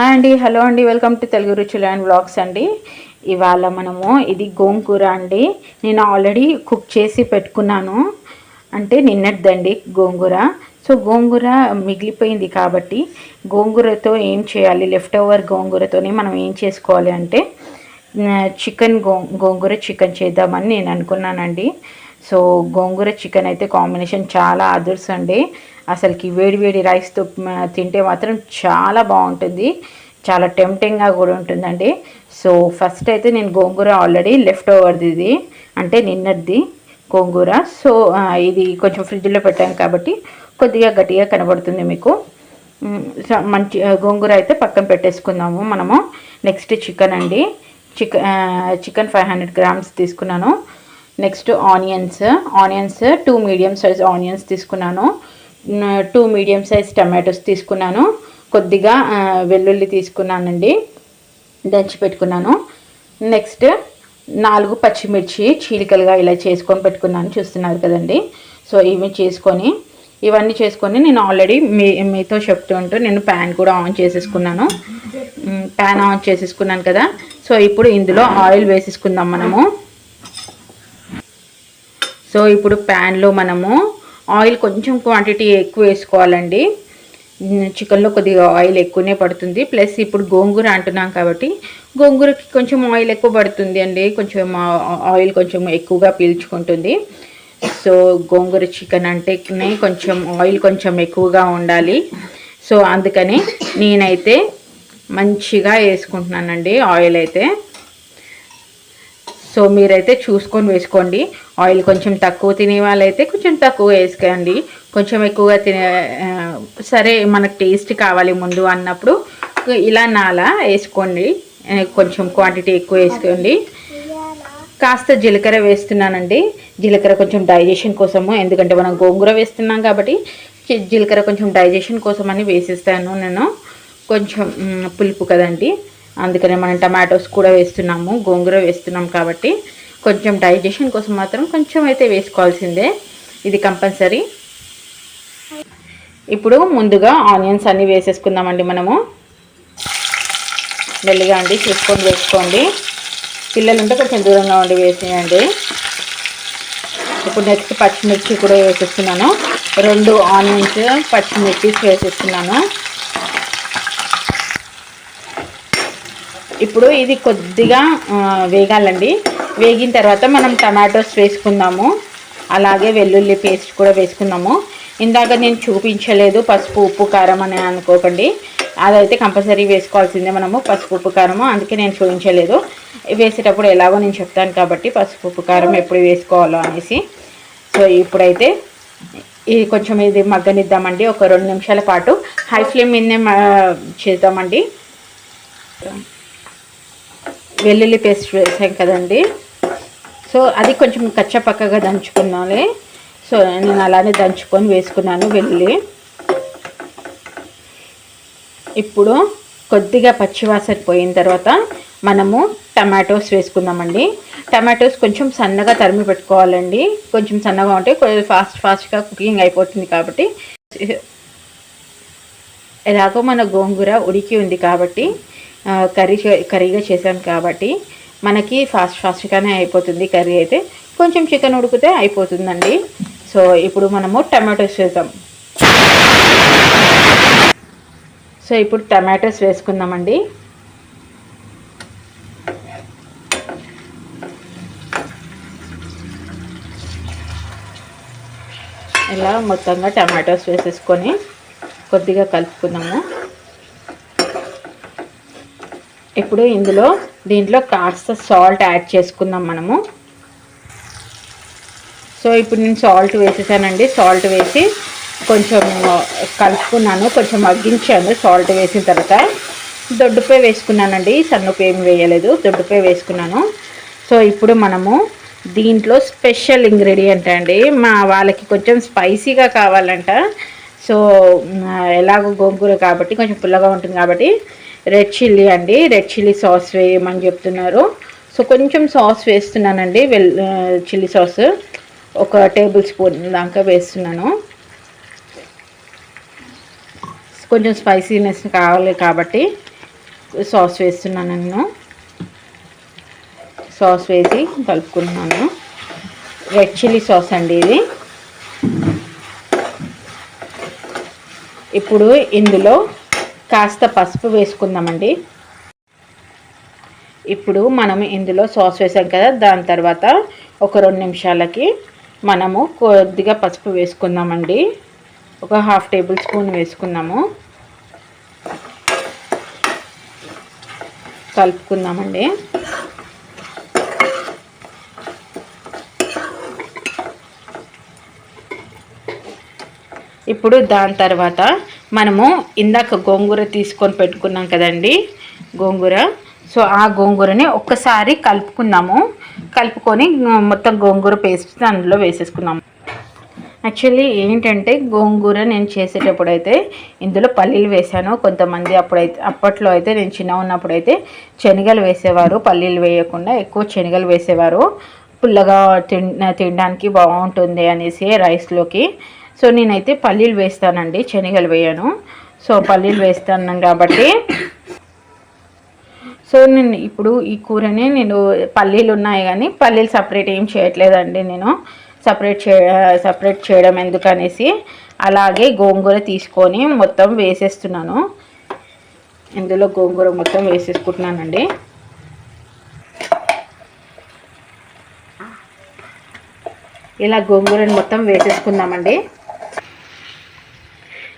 Hi అండి hello అండి welcome to Telugu రుచులు అండ్ బ్లాగ్స్ అండి. ఇవాళ మనము ఇది గోంగూర అండి. నేను ఆల్రెడీ కుక్ చేసి పెట్టుకున్నాను. అంటే నిన్నటిదండి గోంగూర. సో గోంగూర మిగిలిపోయింది కాబట్టి గోంగూరతో ఏం చేయాలి? లెఫ్ట్ ఓవర్ గోంగూరతోనే మనం ఏం చేసుకోవాలి అంటే చికెన్ గో గోంగూర చికెన్ చేద్దామని నేను అనుకున్నానండి. సో గోంగూర చికెన్ అయితే కాంబినేషన్ చాలా అదర్స్ అండి. అసలుకి వేడి వేడి రైస్తో తింటే మాత్రం చాలా బాగుంటుంది. చాలా టెంప్టింగ్గా కూడా ఉంటుందండి. సో ఫస్ట్ అయితే నేను గోంగూర ఆల్రెడీ లెఫ్ట్ ఓవర్ది ఇది అంటే నిన్నటిది గోంగూర. సో ఇది కొంచెం ఫ్రిడ్జ్లో పెట్టాను కాబట్టి కొద్దిగా గట్టిగా కనబడుతుంది మీకు. మంచి గోంగూర అయితే పక్కన పెట్టేసుకుందాము మనము. నెక్స్ట్ చికెన్ అండి. Chicken chicken five hundred grams తీసుకున్నాను. Next onions onions two medium size onions తీసుకున్నాను. టూ మీడియం సైజ్ టమాటోస్ తీసుకున్నాను. కొద్దిగా వెల్లుల్లి తీసుకున్నానండి. దంచి పెట్టుకున్నాను. నెక్స్ట్ నాలుగు పచ్చిమిర్చి చీలికలుగా ఇలా చేసుకొని పెట్టుకున్నాను. చూస్తున్నారు కదండి. సో ఇవి చేసుకొని ఇవన్నీ చేసుకొని నేను ఆల్రెడీ మీ మీతో చెప్తుంటూ నేను ప్యాన్ కూడా ఆన్ చేసేసుకున్నాను. ప్యాన్ ఆన్ చేసేసుకున్నాను కదా. సో ఇప్పుడు ఇందులో ఆయిల్ వేసేసుకుందాం మనము. సో ఇప్పుడు ప్యాన్లో మనము ఆయిల్ కొంచెం క్వాంటిటీ ఎక్కువ వేసుకోవాలండి. చికెన్లో కొద్దిగా ఆయిల్ ఎక్కువనే పడుతుంది. ప్లస్ ఇప్పుడు గోంగూర అంటున్నాం కాబట్టి గోంగూరకి కొంచెం ఆయిల్ ఎక్కువ పడుతుంది అండి. కొంచెం ఆయిల్ కొంచెం ఎక్కువగా పీల్చుకుంటుంది. సో గోంగూర చికెన్ అంటే కొంచెం ఆయిల్ కొంచెం ఎక్కువగా ఉండాలి. సో అందుకని నేనైతే మంచిగా వేసుకుంటున్నానండి ఆయిల్ అయితే. సో మీరైతే చూసుకొని వేసుకోండి. ఆయిల్ కొంచెం తక్కువ తినే వాళ్ళైతే కొంచెం తక్కువ వేసుకోండి. కొంచెం ఎక్కువగా తినే సరే మనకు టేస్ట్ కావాలి ముందు అన్నప్పుడు ఇలా నాలా వేసుకోండి. కొంచెం క్వాంటిటీ ఎక్కువ వేసుకోండి. కాస్త జీలకర్ర వేస్తున్నానండి. జీలకర్ర కొంచెం డైజెషన్ కోసము ఎందుకంటే మనం గోంగూర వేస్తున్నాం కాబట్టి జీలకర్ర కొంచెం డైజెషన్ కోసం అని వేసేస్తాను నేను. కొంచెం పులుపు కదండి. అందుకనే మనం టమాటోస్ కూడా వేస్తున్నాము గోంగూర వేస్తున్నాం కాబట్టి కొంచెం డైజెషన్ కోసం మాత్రం కొంచెం అయితే వేసుకోవాల్సిందే. ఇది కంపల్సరీ. ఇప్పుడు ముందుగా ఆనియన్స్ అన్నీ వేసేసుకుందామండి మనము. మెల్లిగా అండి చూసుకొని వేసుకోండి. పిల్లలు ఉంటే కొంచెం దూరంగా ఉండి వేసేయండి. ఇప్పుడు నెక్స్ట్ పచ్చిమిర్చి కూడా వేసేస్తున్నాను. రెండు ఆనియన్స్ పచ్చిమిర్చి వేసేస్తున్నాను. ఇప్పుడు ఇది కొద్దిగా వేగాలండి. వేగిన తర్వాత మనం టమాటోస్ వేసుకుందాము. అలాగే వెల్లుల్లి పేస్ట్ కూడా వేసుకుందాము. ఇందాక నేను చూపించలేదు పసుపు ఉప్పు కారం అని అనుకోకండి. అదైతే కంపల్సరీ వేసుకోవాల్సిందే మనము పసుపు ఉప్పు కారము. అందుకే నేను చూపించలేదు. వేసేటప్పుడు ఎలాగో నేను చెప్తాను కాబట్టి పసుపు ఉప్పు కారం ఎప్పుడు వేసుకోవాలో అనేసి. సో ఇప్పుడైతే ఇది కొంచెం ఇది మగ్గనిద్దామండి. ఒక రెండు నిమిషాల పాటు. హై ఫ్లేమ్ మీదనే చేద్దామండి. వెల్లుల్లి పేస్ట్ వేసాం కదండి. సో అది కొంచెం కచ్చపక్కగా దంచుకున్నాలి. సో నేను అలానే దంచుకొని వేసుకున్నాను వెల్లుల్లి. ఇప్పుడు కొద్దిగా పచ్చివాసన పోయిన తర్వాత మనము టమాటోస్ వేసుకుందామండి. టమాటోస్ కొంచెం సన్నగా తరిమి పెట్టుకోవాలండి. కొంచెం సన్నగా ఉంటే ఫాస్ట్ ఫాస్ట్గా కుకింగ్ అయిపోతుంది కాబట్టి. ఎలాగో మన గోంగూర ఉడికి ఉంది కాబట్టి కర్రీ కర్రీగా చేసాం కాబట్టి మనకి ఫాస్ట్ ఫాస్ట్గానే అయిపోతుంది కర్రీ అయితే. కొంచెం చికెన్ ఉడికితే అయిపోతుందండి. సో ఇప్పుడు మనము టమాటోస్ వేద్దాం సో ఇప్పుడు టమాటోస్ వేసుకుందామండి. ఇలా మొత్తంగా టమాటోస్ వేసేసుకొని కొద్దిగా కలుపుకుందాము. ఇప్పుడు ఇందులో దీంట్లో కాస్త సాల్ట్ యాడ్ చేసుకుందాం మనము. సో ఇప్పుడు నేను సాల్ట్ వేసేసానండి. సాల్ట్ వేసి కొంచెం కలుపుకున్నాను కొంచెం మగ్గించాను సాల్ట్ వేసిన తర్వాత. దొడ్డుపై వేసుకున్నానండి. సన్నుపు ఏం వేయలేదు. దొడ్డుపై వేసుకున్నాను. సో ఇప్పుడు మనము దీంట్లో స్పెషల్ ఇంగ్రీడియంట్ అండి. మా వాళ్ళకి కొంచెం స్పైసీగా కావాలంట. సో ఎలాగో గోంగూర కాబట్టి కొంచెం పుల్లగా ఉంటుంది కాబట్టి రెడ్ చిల్లీ అండి. రెడ్ చిల్లీ సాస్ వేయమని చెప్తున్నారు. సో కొంచెం సాస్ వేస్తున్నానండి. వెల్ చిల్లీ సాస్ ఒక టేబుల్ స్పూన్ దాకా వేస్తున్నాను. కొంచెం స్పైసీనెస్ కావాలి కాబట్టి సాస్ వేస్తున్నాను నేను. సాస్ వేసి కలుపుకున్నాను. రెడ్ చిల్లీ సాస్ అండి ఇది. ఇప్పుడు ఇందులో కాస్త పసుపు వేసుకుందామండి. ఇప్పుడు మనం ఇందులో సాస్ వేసాం కదా దాని తర్వాత ఒక రెండు నిమిషాలకి మనము కొద్దిగా పసుపు వేసుకుందామండి. ఒక హాఫ్ టేబుల్ స్పూన్ వేసుకుందాము కలుపుకుందామండి. ఇప్పుడు దాని తర్వాత మనము ఇందాక గోంగూర తీసుకొని పెట్టుకున్నాం కదండి గోంగూర. సో ఆ గోంగూరని ఒక్కసారి కలుపుకున్నాము కలుపుకొని మొత్తం గోంగూర పేస్ట్ అందులో వేసేసుకున్నాము యాక్చువల్లీ ఏంటంటే గోంగూర నేను చేసేటప్పుడు అయితే ఇందులో పల్లీలు వేసాను కొంతమంది అప్పుడైతే అప్పట్లో అయితే నేను చిన్న ఉన్నప్పుడు అయితే శనగలు వేసేవారు. పల్లీలు వేయకుండా ఎక్కువ శనగలు వేసేవారు. పుల్లగా తినడానికి బాగుంటుంది అనేసి రైస్లోకి సో నేనైతే పల్లీలు వేస్తానండి శనగలు వేయను. సో పల్లీలు వేస్తాను కాబట్టి. సో నేను ఇప్పుడు ఈ కూరని నేను పల్లీలు ఉన్నాయి కానీ పల్లీలు సపరేట్ ఏం చేయట్లేదండి నేను. సపరేట్ చే సపరేట్ చేయడం ఎందుకనేసి అలాగే గోంగూర తీసుకొని మొత్తం వేసేస్తున్నాను. ఇందులో గోంగూర మొత్తం వేసేసుకుంటున్నానండి. ఇలా గోంగూరని మొత్తం వేసేసుకుందామండి.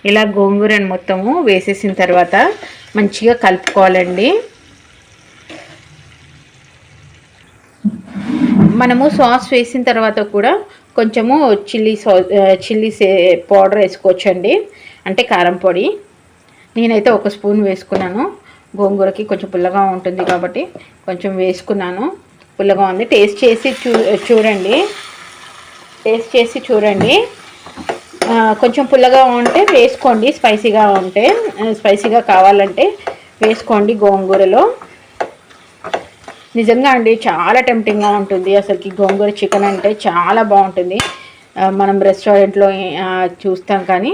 ఇలా గోంగూరను మొత్తము వేసేసిన తర్వాత మంచిగా కలుపుకోవాలండి. మనము సాస్ వేసిన తర్వాత కూడా కొంచెము చిల్లీ సా చిల్లీ పౌడర్ వేసుకోవచ్చండి. అంటే కారం పొడి. నేనైతే ఒక స్పూన్ వేసుకున్నాను. గోంగూరకి కొంచెం పుల్లగా ఉంటుంది కాబట్టి కొంచెం వేసుకున్నాను. పుల్లగా ఉంది. టేస్ట్ చేసి చూ చూడండి. టేస్ట్ చేసి చూడండి. కొంచెం పుల్లగా ఉంటే వేసుకోండి స్పైసీగా ఉంటే. స్పైసీగా కావాలంటే వేసుకోండి గోంగూరలో. నిజంగా అండి చాలా టెంప్టింగ్గా ఉంటుంది. అసలుకి గోంగూర చికెన్ అంటే చాలా బాగుంటుంది. మనం రెస్టారెంట్లో చూస్తాం కానీ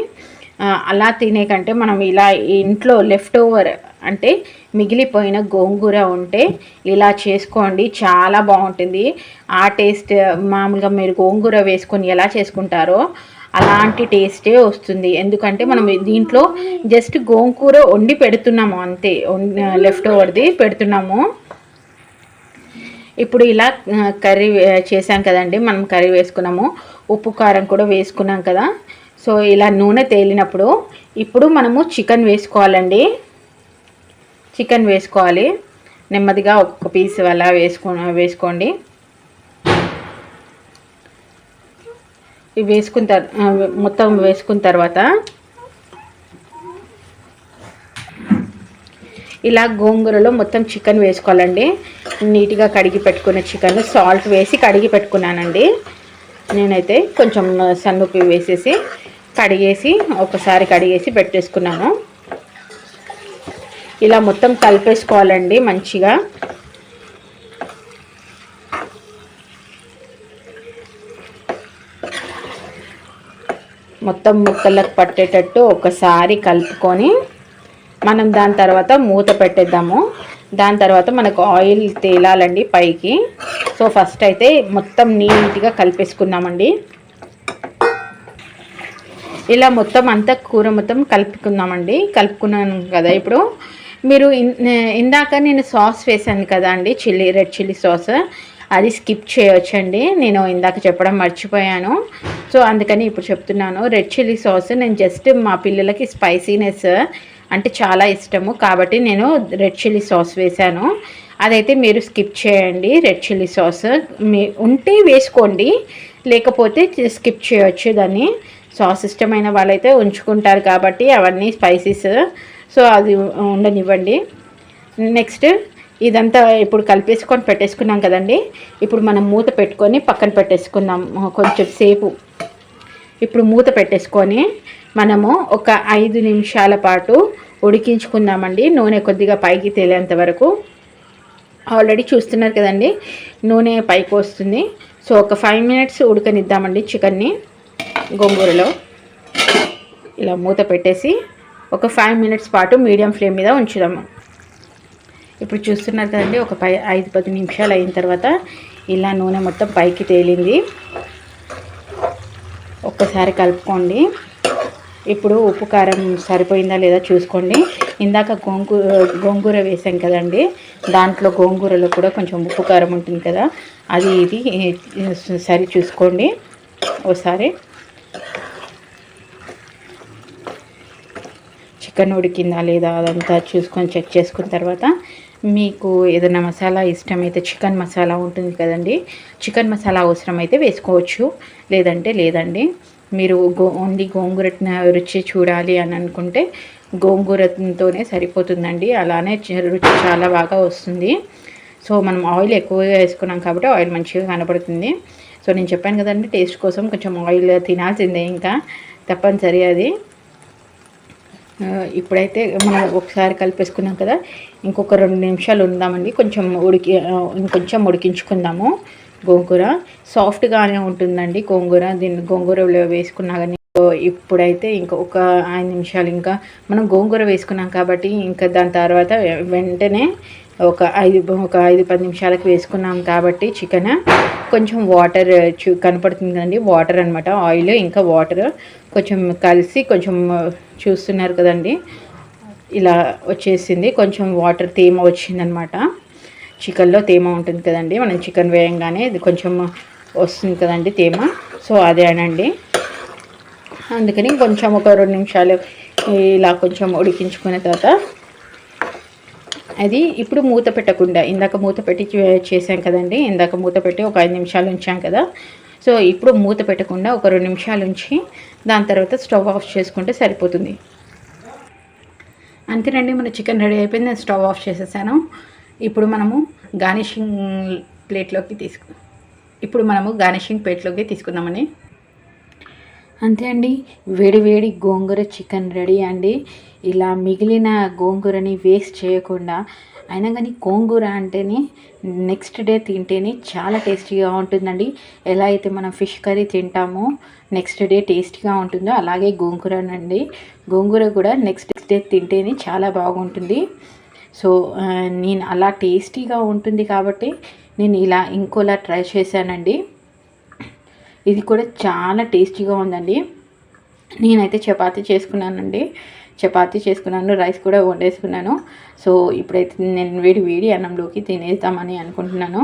అలా తినే కంటే మనం ఇలా ఇంట్లో లెఫ్ట్ ఓవర్ అంటే మిగిలిపోయిన గోంగూర ఉంటే ఇలా చేసుకోండి చాలా బాగుంటుంది. ఆ టేస్ట్ మామూలుగా మీరు గోంగూర వేసుకొని ఎలా చేసుకుంటారో అలాంటి టేస్టే వస్తుంది. ఎందుకంటే మనం దీంట్లో జస్ట్ గోంగూర వండి పెడుతున్నాము అంతే. లెఫ్ట్ ఓవర్ది పెడుతున్నాము. ఇప్పుడు ఇలా కర్రీ చేసాం కదండి. మనం కర్రీ వేసుకున్నాము. ఉప్పు కారం కూడా వేసుకున్నాం కదా. సో ఇలా నూనె తేలినప్పుడు ఇప్పుడు మనము చికెన్ వేసుకోవాలండి. చికెన్ వేసుకోవాలి. నెమ్మదిగా ఒక్కొక్క పీస్ అలా వేసుకో వేసుకోండి. ఇవి వేసుకున్న మొత్తం వేసుకున్న తర్వాత ఇలా గోంగూరలో మొత్తం చికెన్ వేసుకోవాలండి. నీట్గా కడిగి పెట్టుకున్న చికెన్ సాల్ట్ వేసి కడిగి పెట్టుకున్నానండి. నేనైతే కొంచెం సన్నుపి వేసేసి కడిగేసి ఒకసారి కడిగేసి పెట్టేసుకున్నాను. ఇలా మొత్తం కలిపేసుకోవాలండి మంచిగా. మొత్తం ముక్కలకు పట్టేటట్టు ఒకసారి కలుపుకొని మనం దాని తర్వాత మూత పెట్టేద్దాము. దాని తర్వాత మనకు ఆయిల్ తేలాలండి పైకి. సో ఫస్ట్ అయితే మొత్తం నీట్గా కలిపేసుకుందామండి. ఇలా మొత్తం అంతా కూర మొత్తం కలుపుకుందామండి. కలుపుకున్నాను కదా ఇప్పుడు. మీరు ఇందాక నేను సాస్ వేసాను కదా అండి చిల్లీ రెడ్ చిల్లీ సాస్. అది స్కిప్ చేయొచ్చండి. నేను ఇందాక చెప్పడం మర్చిపోయాను. సో అందుకని ఇప్పుడు చెప్తున్నాను. రెడ్ చిల్లీ సాస్ నేను జస్ట్ మా పిల్లలకి స్పైసీనెస్ అంటే చాలా ఇష్టము. కాబట్టి నేను రెడ్ చిల్లీ సాస్ వేశాను. అదైతే మీరు స్కిప్ చేయండి రెడ్ చిల్లీ సాస్. మీ ఉంటే వేసుకోండి. లేకపోతే స్కిప్ చేయొచ్చు దాన్ని. సాస్ ఇష్టమైన వాళ్ళైతే ఉంచుకుంటారు కాబట్టి అవన్నీ స్పైసీస్. సో అది ఉండనివ్వండి. నెక్స్ట్ ఇదంతా ఇప్పుడు కలిపేసుకొని పెట్టేసుకున్నాం కదండి. ఇప్పుడు మనం మూత పెట్టుకొని పక్కన పెట్టేసుకుందాం. కొంచెం సేపు. ఇప్పుడు మూత పెట్టేసుకొని మనము ఒక ఐదు నిమిషాల పాటు ఉడికించుకుందామండి. నూనె కొద్దిగా పైకి తేలేంత వరకు. ఆల్రెడీ చూస్తున్నారు కదండి. నూనె పైకి వస్తుంది. సో ఒక ఫైవ్ మినిట్స్ ఉడకనిద్దామండి చికెన్ని గోంగూరలో. ఇలా మూత పెట్టేసి ఒక ఫైవ్ మినిట్స్ పాటు మీడియం ఫ్లేమ్ మీద ఉంచుదాము. ఇప్పుడు చూస్తున్నారు కదండి ఒక పై ఐదు పది నిమిషాలు అయిన తర్వాత ఇలా నూనె మొత్తం పైకి తేలింది. ఒక్కసారి కలుపుకోండి. ఇప్పుడు ఉప్పు కారం సరిపోయిందా లేదా చూసుకోండి. ఇందాక గోంగూర గోంగూర వేసాం కదండి దాంట్లో గోంగూరలో కూడా కొంచెం ఉప్పు కారం ఉంటుంది కదా అది ఇది సరి చూసుకోండి. ఒకసారి చికెన్ ఉడికిందా లేదా అదంతా చూసుకొని చెక్ చేసుకున్న తర్వాత మీకు ఏదైనా మసాలా ఇష్టమైతే చికెన్ మసాలా ఉంటుంది కదండి. చికెన్ మసాలా అవసరమైతే వేసుకోవచ్చు. లేదంటే లేదండి. మీరు గో ఓన్లీ గోంగూర రుచి చూడాలి అని అనుకుంటే గోంగూరతోనే సరిపోతుందండి. అలానే రుచి చాలా బాగా వస్తుంది. సో మనం ఆయిల్ ఎక్కువగా వేసుకున్నాం కాబట్టి ఆయిల్ మంచిగా కనపడుతుంది. సో నేను చెప్పాను కదండి టేస్ట్ కోసం కొంచెం ఆయిల్ తినాల్సిందే ఇంకా. తప్పనిసరి అది. ఇప్పుడైతే మనం ఒకసారి కలిపేసుకున్నాం కదా ఇంకొక రెండు నిమిషాలు ఉందామండి. కొంచెం ఉడికి ఇంకొంచెం ఉడికించుకుందాము గోంగూర. సాఫ్ట్గానే ఉంటుందండి గోంగూర. దీన్ని గోంగూరలో వేసుకున్నా కానీ ఇప్పుడైతే ఇంకా ఒక ఐదు నిమిషాలు ఇంకా మనం గోంగూర వేసుకున్నాం కాబట్టి ఇంకా దాని తర్వాత వెంటనే ఒక ఐదు ఒక ఐదు పది నిమిషాలకు వేసుకున్నాం కాబట్టి చికెన్ కొంచెం వాటర్ చూ కనపడుతుంది కదండి వాటర్ అనమాట ఆయిల్ ఇంకా వాటర్ కొంచెం కలిసి కొంచెం చూస్తున్నారు కదండి ఇలా వచ్చేసింది కొంచెం వాటర్ తేమ వచ్చిందనమాట చికెన్లో తేమ ఉంటుంది కదండి మనం చికెన్ వేయంగానే ఇది కొంచెం వస్తుంది కదండి తేమ సో అదే అనండి అందుకని కొంచెం ఒక రెండు నిమిషాలు ఇలా కొంచెం ఉడికించుకున్న తర్వాత అది ఇప్పుడు మూత పెట్టకుండా ఇందాక మూత పెట్టి చేసాం కదండి ఇందాక మూత పెట్టి ఒక ఐదు నిమిషాలు ఉంచాం కదా. సో ఇప్పుడు మూత పెట్టకుండా ఒక రెండు నిమిషాలు ఉంచి దాని తర్వాత స్టవ్ ఆఫ్ చేసుకుంటే సరిపోతుంది. అంతేనండి మన చికెన్ రెడీ అయిపోయింది నేను స్టవ్ ఆఫ్ చేసేసాను. ఇప్పుడు మనము గార్నిషింగ్ ప్లేట్లోకి తీసుకు ఇప్పుడు మనము గార్నిషింగ్ ప్లేట్లోకి తీసుకుందామని. అంతే అండి. వేడి వేడి గోంగూర చికెన్ రెడీ అండి. ఇలా మిగిలిన గోంగూరని వేస్ట్ చేయకుండా అయినా కానీ గోంగూర అంటేనే నెక్స్ట్ డే తింటేనే చాలా టేస్టీగా ఉంటుందండి. ఎలా అయితే మనం ఫిష్ కర్రీ తింటామో నెక్స్ట్ డే టేస్టీగా ఉంటుందో అలాగే గోంగూరనండి. గోంగూర కూడా నెక్స్ట్ డే తింటేనే చాలా బాగుంటుంది. సో నేను అలా టేస్టీగా ఉంటుంది కాబట్టి నేను ఇలా ఇంకోలా ట్రై చేశానండి. ఇది కూడా చాలా టేస్టీగా ఉందండి. నేనైతే చపాతీ చేసుకున్నానండి. చపాతీ చేసుకున్నాను రైస్ కూడా వండేసుకున్నాను. సో ఇప్పుడైతే నేను వేడి వేడి అన్నంలోకి తినేద్దామని అనుకుంటున్నాను.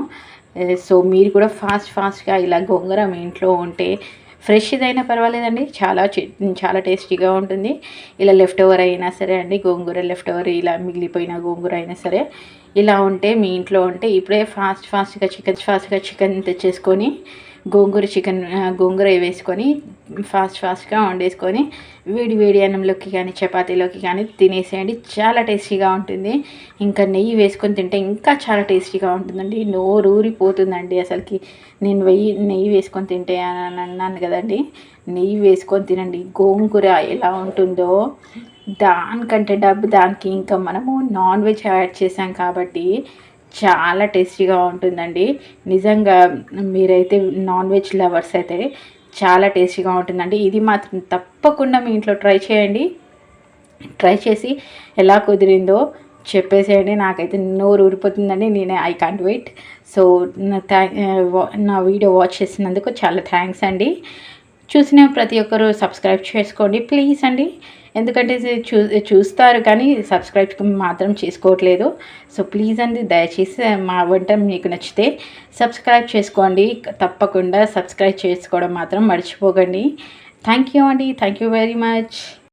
సో మీరు కూడా ఫాస్ట్ ఫాస్ట్గా ఇలా గోంగూర మీ ఇంట్లో ఉంటే ఫ్రెష్ ఇదైనా పర్వాలేదండి. చాలా చాలా టేస్టీగా ఉంటుంది. ఇలా లెఫ్ట్ ఓవర్ అయినా సరే అండి గోంగూర లెఫ్ట్ ఓవర్ ఇలా మిగిలిపోయిన గోంగూర అయినా సరే ఇలా ఉంటే మీ ఇంట్లో ఉంటే ఇప్పుడే ఫాస్ట్ ఫాస్ట్గా చికెన్ ఫాస్ట్గా చికెన్ తెచ్చేసుకొని గోంగూర చికెన్ గోంగూర వేసుకొని ఫాస్ట్ ఫాస్ట్గా వండేసుకొని వేడి వేడి అన్నంలోకి కానీ చపాతీలోకి కానీ తినేసేయండి. చాలా టేస్టీగా ఉంటుంది. ఇంకా నెయ్యి వేసుకొని తింటే ఇంకా చాలా టేస్టీగా ఉంటుందండి. నోరు ఊరిపోతుందండి అసలుకి. నేను వెయ్యి నెయ్యి వేసుకొని తింటే అని అన్నాను కదండి. నెయ్యి వేసుకొని తినండి. గోంగూర ఎలా ఉంటుందో దానికంటే డబ్బు దానికి ఇంకా మనము నాన్ వెజ్ యాడ్ చేసాం కాబట్టి చాలా టేస్టీగా ఉంటుందండి. నిజంగా మీరైతే నాన్ వెజ్ లవర్స్ అయితే చాలా టేస్టీగా ఉంటుందండి. ఇది మాత్రం తప్పకుండా మీ ఇంట్లో ట్రై చేయండి. ట్రై చేసి ఎలా కుదిరిందో చెప్పేసేయండి. నాకైతే నోరు ఊరిపోతుందండి. నేనే ఐ కాంట్ వెయిట్. సో నా నా వీడియో వాచ్ చేసినందుకు చాలా థ్యాంక్స్ అండి. చూసిన ప్రతి ఒక్కరు సబ్స్క్రైబ్ చేసుకోండి ప్లీజ్ అండి. ఎందుకంటే చూ చూస్తారు కానీ సబ్స్క్రైబ్ మాత్రం చేసుకోవట్లేదు. సో ప్లీజ్ అండి దయచేసి మా వంట మీకు నచ్చితే సబ్స్క్రైబ్ చేసుకోండి. తప్పకుండా సబ్స్క్రైబ్ చేసుకోవడం మాత్రం మర్చిపోకండి. థ్యాంక్ యూ అండి. Thank you very much